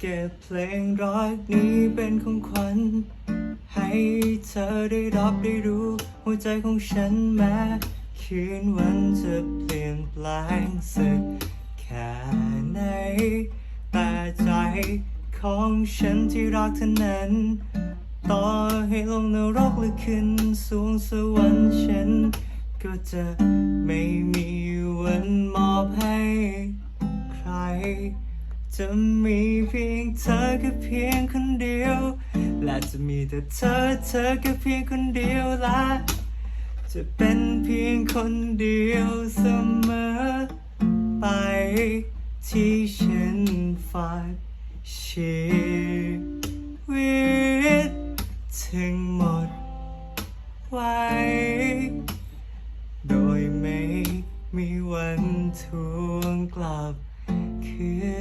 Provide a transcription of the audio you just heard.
เก็บเพลงรักนี้เป็นของขวัญ ให้เธอได้รับได้รู้หัวใจของฉันแม้คืนวันจะเปลี่ยนแปลงสักแค่ไหน แต่ใจของฉันที่รักเธอนั้น ต่อให้ลงนรกหรือขึ้นสวงสวรรค์ฉัน ก็จะไม่มีวันมอบให้ใคร จะมีเพียงเธอแค่เพียงคนเดียว และจะมีแต่เธอเธอแค่เพียงคนเดียวและจะเป็นเพียงคนเดียวเสมอไปที่ฉันฝากชีวิตทั้งหมดไว้ โดยไม่มีวันทวงกลับคืน